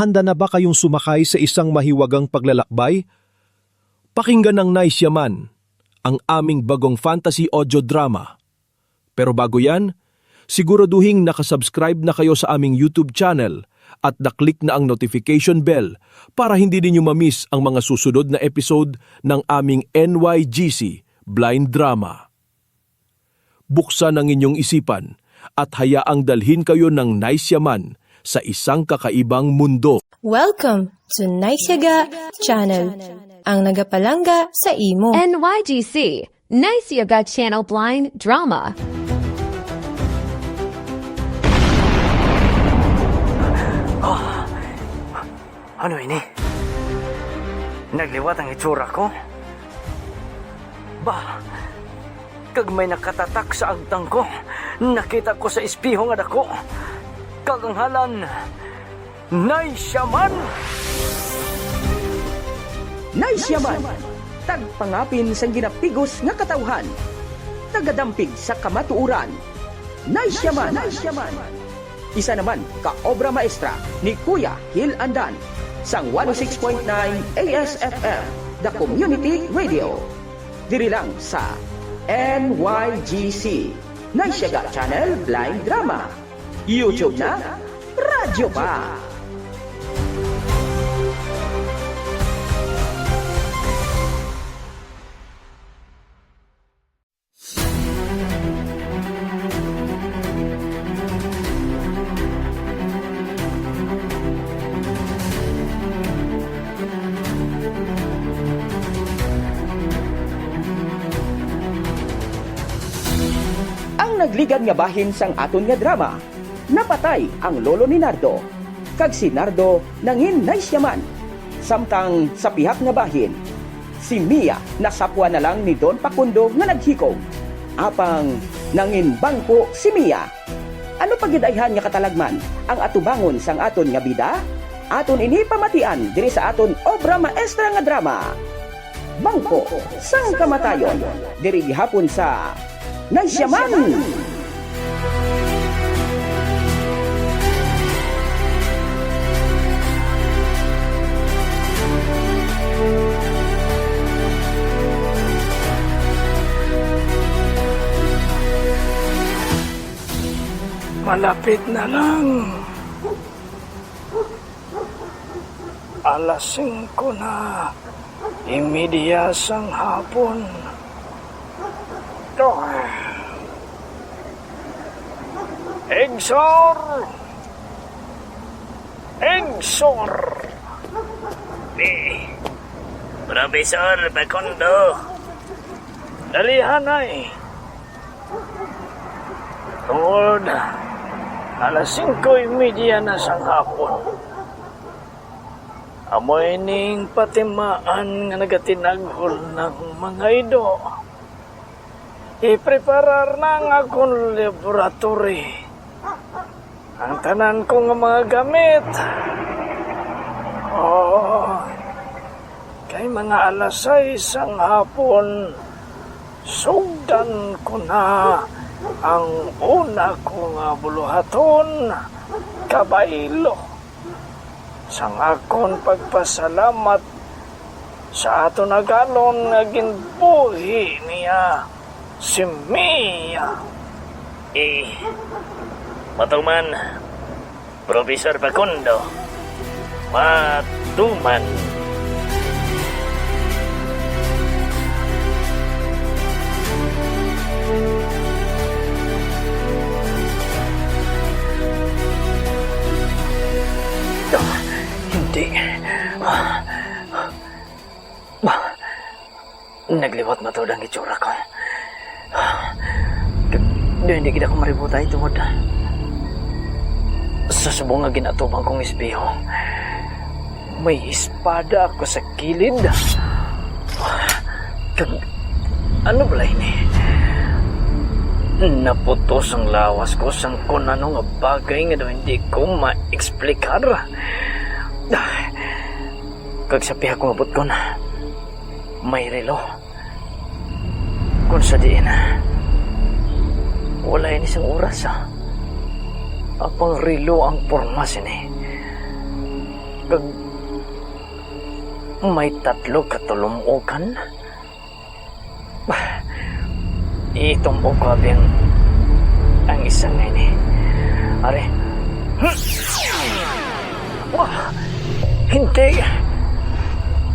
Handa na ba kayong sumakay sa isang mahiwagang paglalakbay? Pakinggan ng Nice Yaman, ang aming bagong fantasy audio drama. Pero bago yan, siguraduhing nakasubscribe na kayo sa aming YouTube channel at naklik na ang notification bell para hindi ninyo mamiss ang mga susunod na episode ng aming NYGC Blind Drama. Buksan ang inyong isipan at hayaang dalhin kayo ng Nice Yaman sa isang kakaibang mundo. Welcome to Naisyaga Channel, ang nagapalangga sa imo. NYGC, Nice Yoga Channel Blind Drama. Ano ini? Nagliwat ang itsura ko? Ba, kag may nakatatak sa agtang ko, nakita ko sa espiho nga dako. Kaganghalan, Nay Shaman! Nice yaman. Tagpangapin sang ginapigos nga katawhan. Tagadampig sa kamatuuran. Nice yaman. Nice yaman. Isa naman ka obra maestra ni Kuya Hil Andan sang 106.9 ASFM The Community Radio. Diri lang sa NYGC Nice Yaga Channel Blind Drama. YouTube na, radyo pa. Ang nagligad nga bahin sang aton nga drama, napatay ang lolo ni Nardo. Kag si Nardo nangin nice yaman. Samtang sa pihak nga bahin, si Mia nasapwa na lang ni Don Pakundo nga naghikog. Apang nangin bangko si Mia. Ano pagidayhan nga katalagman ang atubangon sang aton nga bida? Aton ini pamatian diri sa aton obra maestra nga drama. Bangko sang kamatayon diri gihapon sa Naisyaman! Malapit na lang. Alas 5 na. Imidyasang hapon. Oh. Exor! Exor! Eh, Profesor Bacondo. Dalihan ay. Tungod, alas 5.30 na sa hapon. Amoy ning patimaan nga nagatinagol ng mga ido. Ipreparar na ang akong laboratory. Ang tanan ko nga mga gamit. Oh, kay mga alas 6 ang hapon, sugdan ko na ang una ko nga buluhaton, kabailo. Sang akon pagpasalamat sa ato nagalon nga ginbuhi niya si Mia. Eh, matuman, Profesor Facundo, matuman. Ah, hindi. Nagliwat matod ang itsura ko. Doon hindi kita ko maributay tungod. Sa subong nga ginatubang kong espeho, may espada ako sa kilid. Kag, ano ba ini? Naputos ang lawas ko sang kung ano nga bagay nga daw hindi ko ma-explikar. Kag sa piha ko abot ko na, may relo. Kung sa diin na, wala yun isang oras ah. Apang relo ang porma sini. Kag may tatlo katulumukan. Itong ukab yung ang isang ini. Are. Wah, hindi.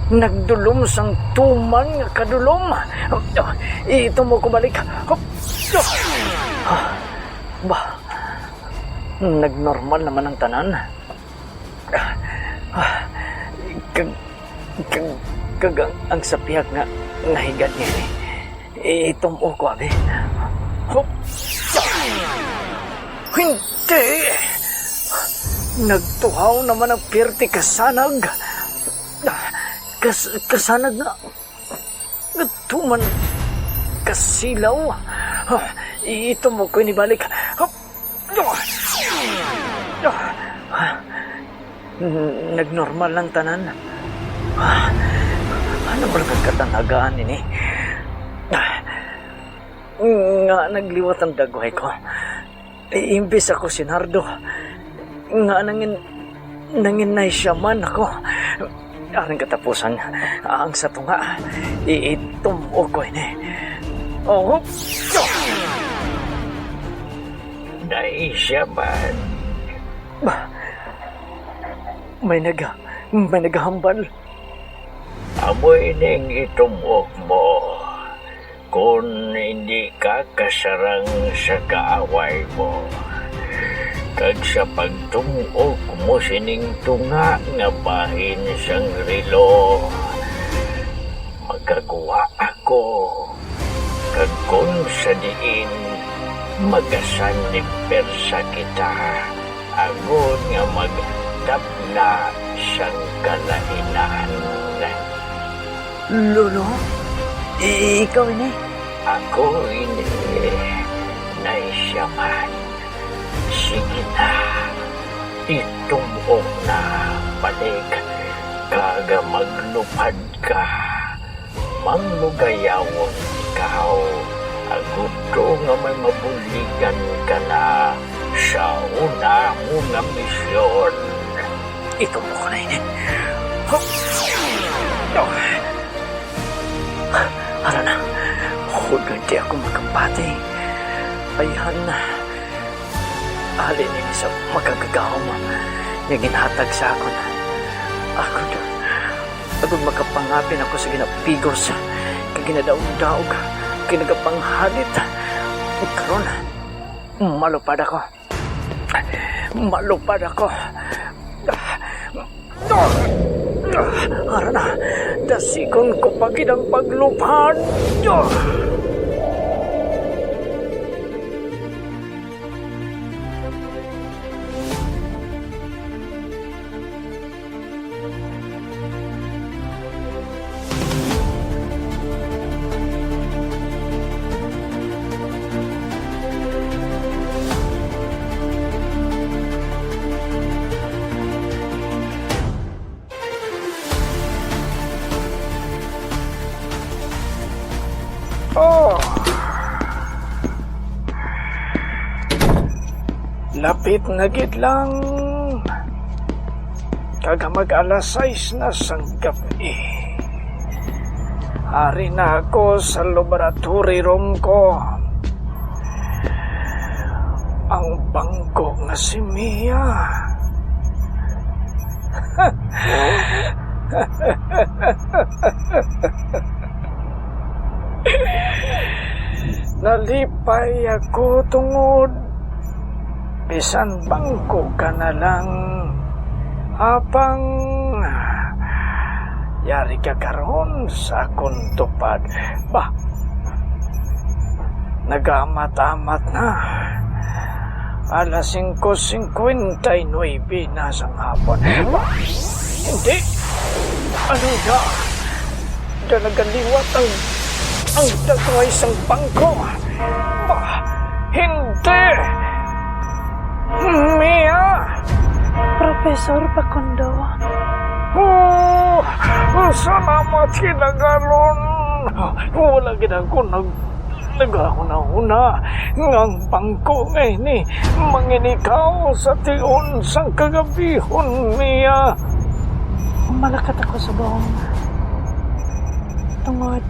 Nagdulom sang tuman nga kadulom. Ito mo. Ah, Bah, nagnormal naman ang tanan. Kag, kag, kag ang, ang sapiak nga nahigat niya ni. Itong ko, abi. Hop! Hindi! Nagtuhaw naman ang pirti kasanag. Kas, kasanag na. Nagtuman kasilaw. Ito mo ko inibalik. Nagnormal lang tanan. Ano ba nagkatanagaan ini? Nga nagliwat ang dagway ko. Imbis ako si Nardo. Nga nangin nanginay siya man ako. Aring katapusan, ang sa tunga, iitumuo ko ini. Oh, Naisya man. bah, may naga, may nagahambal. Amoy ning itumok mo. Kung hindi ka kasarang sa kaaway mo. Kag sa pagtumuok mo sining tunga nga bahin sang rilo. Magagawa ako. Kag kung sa diin, magasan ni persa kita. Agon nga magdapna siyang kalainan. Lolo, ikaw ini. Ako ini naisyaman. Na. Itumuok na balik. Kaga maglupad ka. Manglugayawon ikaw. Aguto nga may mabuligan ka na sa una mo nga misyon. Ito mo ko na ini. Hop! Oh. Ara na, huwag di ako magkapati. Ayhan na. Alin ini sa magagagaw mo. Nga ginhatag sa akon. Ako na. Agod makapangapin ako sa ginapigos. Kaginadaog-daog. Kinagapanghalit. Karon, malupad ako. Malupad ako. Ara na, dasikon ko pagid ang paglupad. Oh. Lapit na gid lang. Kaga mag alas 6 na sang gabi. Hari na ako sa laboratory room ko. Ang bangko nga si Mia. Nalipay ako tungod. Bisan bangko ka na lang. Apang yari ka karon sa akong tupad. Ba, nagamat-amat na. Alas 5.59 na sa hapon. Ba, hindi. Ano na? Dalagang liwat ang ang dagway sang bangko. Ba, hindi! Mia! Profesor Pakundo, Oh, salamat kinagalon. Wala ginang ko nag nagahuna-huna ngang bangko ngay ni manginikaw sa tiun sang kagabihon niya. malakat ako sa buong. Tungod,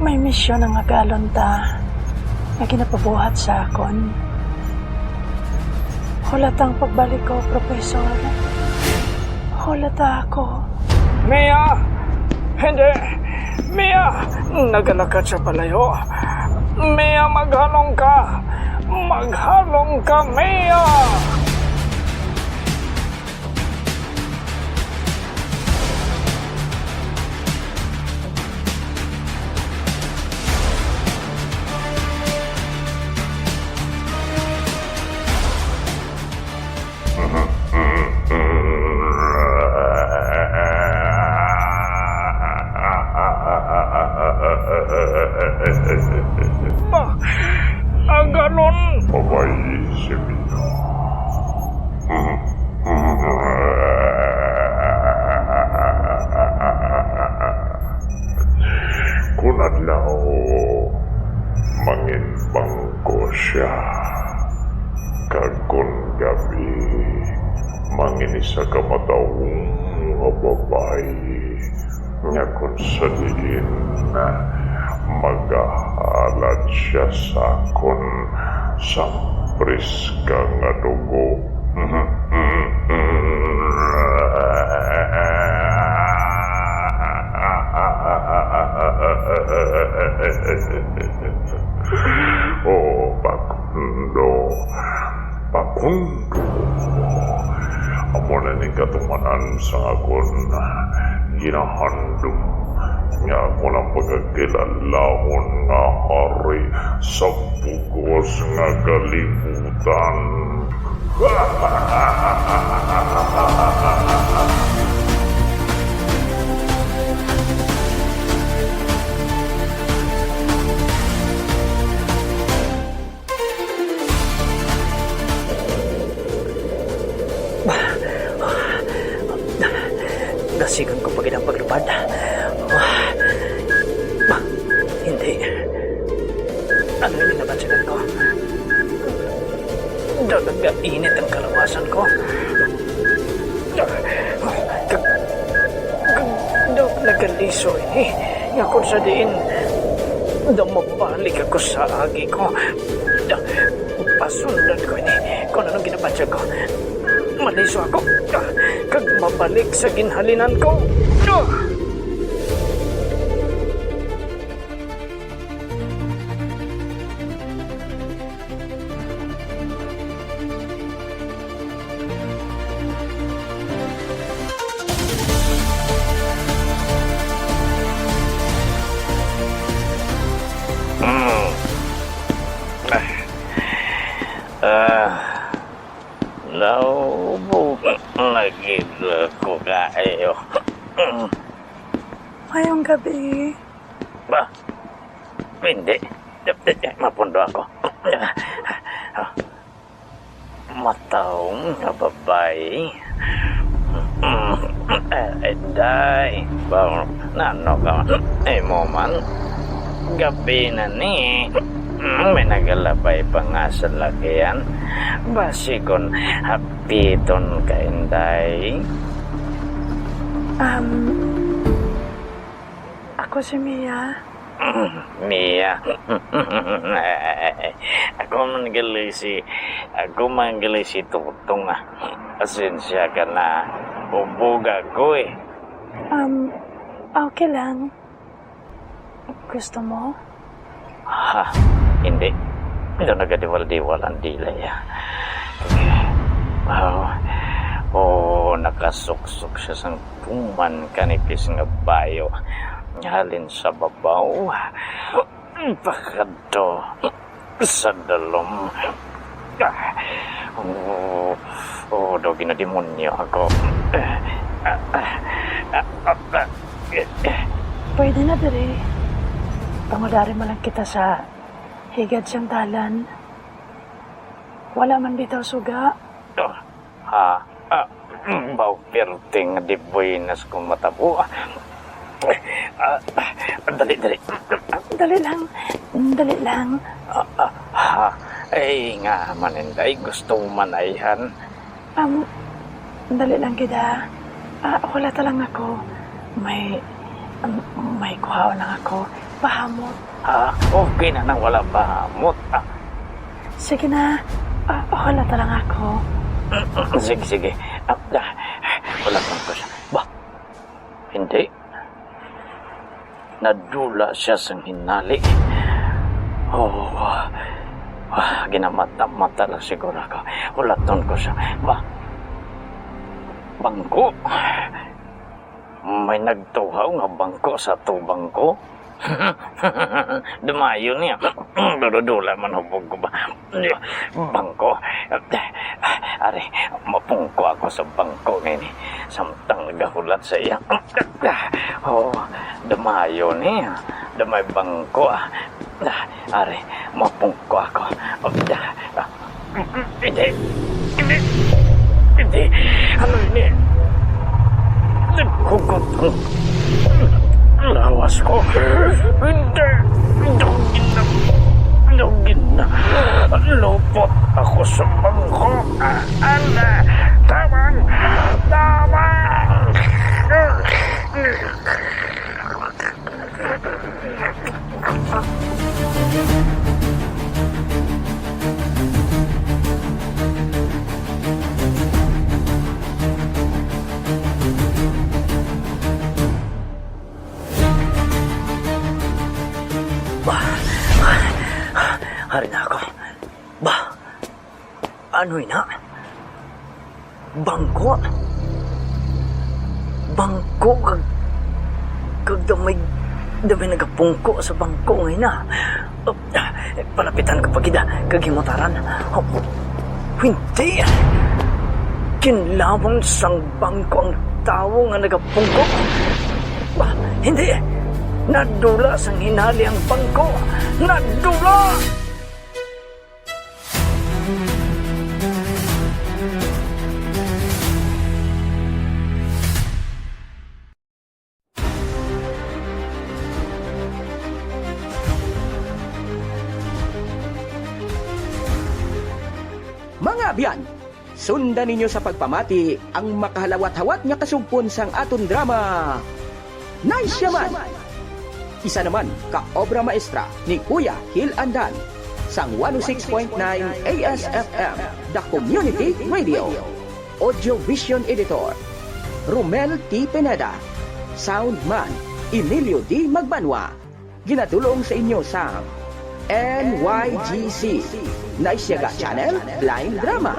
may misyon ang agalon ta na ginapabuhat sa akon. Hulatang pagbalik ko, Professor. Hulata ako. Mia! Hindi! Mia! Nagalakad sa palayo. Mia, maghalong ka! Maghalong ka, Mia! Ba, manginisa ka matawong nga babae. Nga kung sa diin, magahalad siya sa kon sa priska nga dugo. oh, Pakundo. Pakundo. Katumanan sa akon ginahandom nga ako ng pagkakilalahon nga hari sa bugos nga kalibutan. pasundan ko ini. Kung anong ginabansya ko. Maliso ako. Kag mabalik sa ginhalinan ko. Ah, Ba? Hindi. Mapundo ako. Mataong na babae. Eh, day. Ba, nano ka? Eh, mo man. Gabi na ni. May nagalabay pa nga sa lakihan. Basi kon hapiton ka, inday. um, ako si Mia. Mia. ako man gali si ako man gali si Tutong ah. Asensya ka na. Ubuga ko eh. Um, okay lang. Gusto mo? Ha, hindi. Ito nagadiwal-diwal ang dilay ah. Wow. Oh, nakasuksok siya sa tuman kanipis nga bayo. Halin sa babaw. Pakado. Sa dalom. Oh, oh, do ginademonyo ako. Pwede na diri. Pangudari mo lang kita sa higad siyang dalan. Wala man bitaw suga. Oh, ha, ah, mm, bau perting di buenas kung matabo. Ah, ah, dali, dali. Dali lang. Dali lang. Ah, ah, ha, ay nga maninday, gusto mo manayhan. Um, dali lang kita. Ah, wala talang ako. May, um, may kuhaon lang ako. Pahamot. Ah, okay na nang wala bahamot. Ah, Sige na. Ah, wala talang ako. sige, sige. Ah, ah, wala kang ko siya. Ba? Hindi. Nadula siya sa hinali. Oh, ah, ginamata-mata lang siguro ako. Ulaton ko siya. Ba? Bangko? May nagtuhaw nga bangko sa tubang ko? Niya. Dudula man hubog ko ba? Bangko. Ari, mapungko ako sa bangko ngayon. eh. Samtang nagahulat sa iya. Oh, dumayo niya. Dumay bangko. ah. Ari, mapungko ako. Hindi. Hindi. Hindi. Ano ini? Nagkugot ang lawas ko. Hindi. Dugin na. Dugin na. Lupot ako sa bangko. Ala. Tamang. Tamang. Ba? Ano na? Bangko? Bangko kag kag damay damay nagapungko sa bangko ngayon na. Oh, palapitan ka pagida kag himutaran. Oh, hindi. Kinlawang sang bangko ang tao nga nagapungko. Ba, hindi. Nadula sang hinali ang bangko. Nadula! Mga abyan, sundan ninyo sa pagpamati ang makahalawat-hawat nga kasugpon sang aton drama. Nice yaman! Isa naman ka obra maestra ni Kuya Hil Andan sang 106.9 ASFM, The Community Radio. Audio Vision Editor, Romel T. Pineda. Soundman, Emilio D. Magbanwa. Ginatulong sa inyo sang NYGC, Naisyaga Channel, Blind Drama.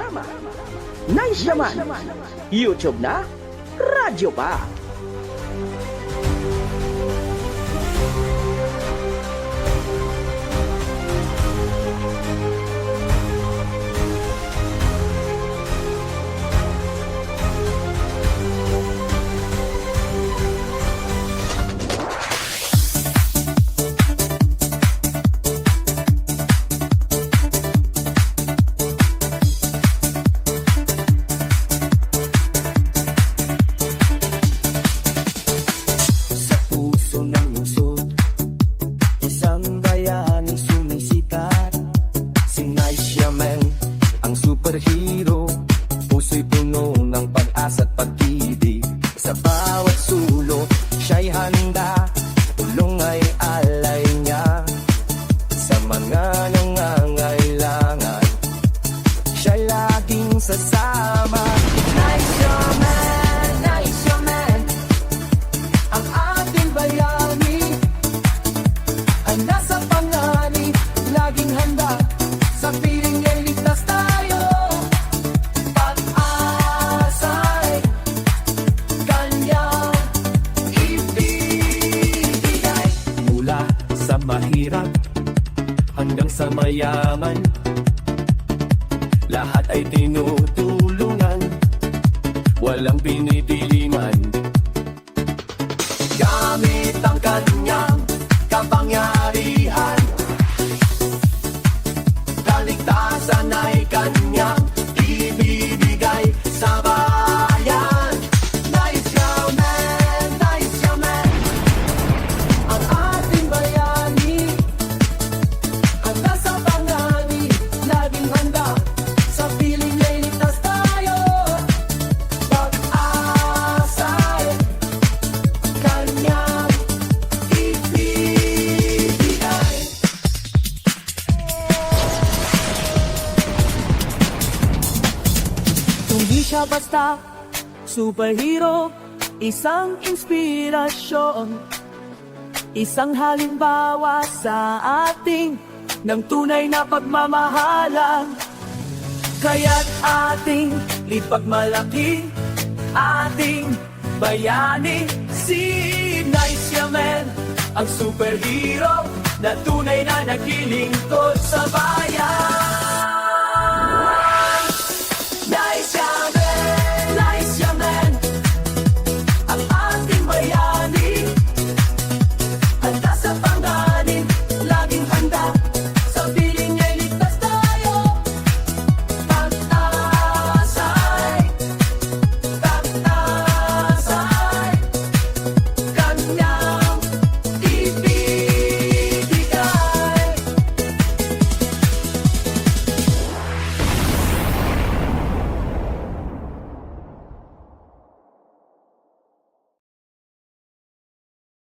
Nice yaman. YouTube na, radyo pa. Ang superhero Puso'y puno ng pag-asa at pag-ibig mahirap hanggang sa mayaman, lahat ay tinutulungan, walang pinipiliman. Basta Superhero, isang inspirasyon. Isang halimbawa sa ating ng tunay na pagmamahalang Kaya't ating lipagmalaki Ating bayani Si Nice Yaman Ang superhero na tunay na naglilingkod sa bayan